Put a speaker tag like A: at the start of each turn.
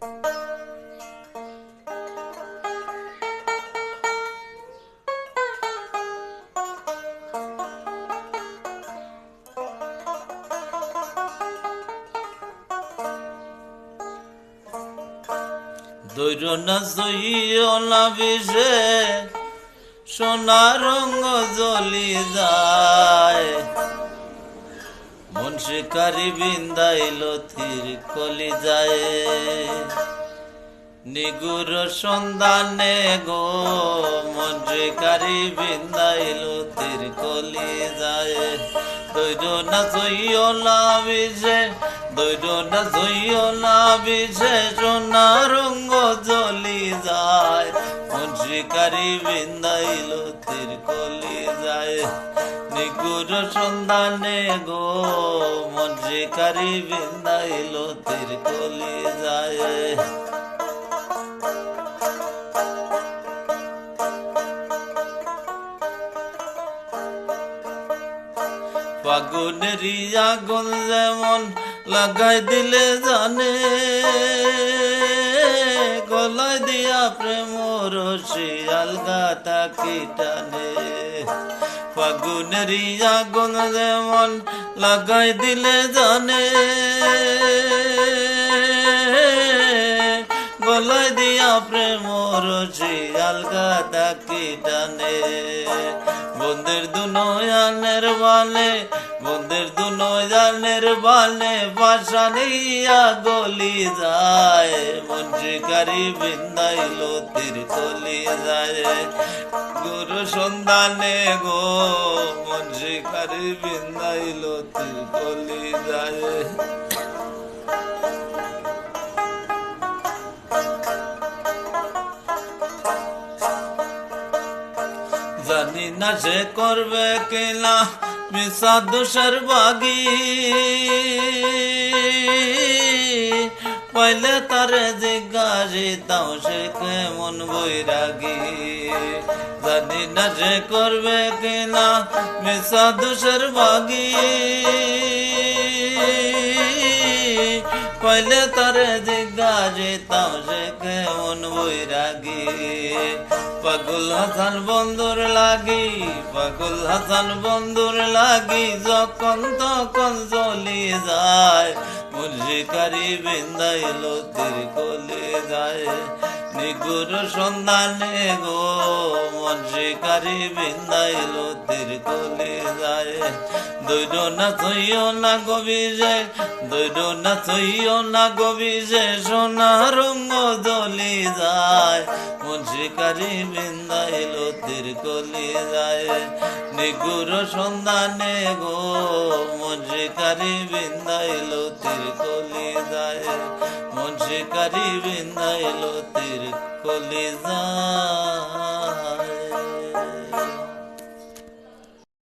A: দৈর না না বিষে সোনা রঙ জ্বলি যায়। শিকারি বিন্দাইল থির কলি যায়। নিগুর সন্ধানে গো, মন শিকারি বিন্দাইল থির কলি যায়। দৈর না সইও না বিষে দৈর না সইও না বিষে সোনা রঙ্গ জ্বলি যায়। শিকারি বিন্দাইল তীর কলি যায়। নিগুর সন্ধানে গো, মন শিকারি বিন্দাইল তীর কলি যায়। ফাগুনেরই আগুন যেমন লাগাই দিলে জানে। প্রেম রসি আলগা তাকি টানে ফাগুনের আগুন যেমন লাগাই দিলে জানে প্রেম রসি আলগা তাকি টানে বন্ধের দুনয়ানের বালে বন্ধের দুনয়ানের বালে পাশানিয়া গলি যায়। মন্ত্রিকারী বিন্দাইল তীর কলি যায়। গুরু সন্ধানে গো মন্ত্রিকারী বিন্দাইল তীর কলি যায়। জানি না সে করবে কেনা, মিশা দোষের বাগি। পাইলে তারে জিজ্ঞাসি, তাও সে কেমন বৈরাগী। জানি না সে করবে কেনা, মিশা দোষের বাগি। পাইলে তারে জিজ্ঞাসি, তাও সে কেমন বৈরাগী। পাগল হাসান বন্ধুর লাগি, পাগল হাসান বন্ধুর লাগি, যখন তখন চলিয়ে যায়। মুর্শিকারি বিন্দাইল তীর কলে যায়। নিগুর সন্ধানে গো মুর্শিকারি বিন্দাইল তীর কলে যায়। দৈর না থইও না গবিজে দৈর না থইও না গবিজে সোনা রঙ্গ দলি যায়। মুন্সিকারি বিন্দাইল তীর কলি যায়। নিগুর সন্ধানে গো মুন্সিকারি বিন্দাইল তীর কলি যায়। মুন্সিকারি বিন্দাইল তীর কলি যায়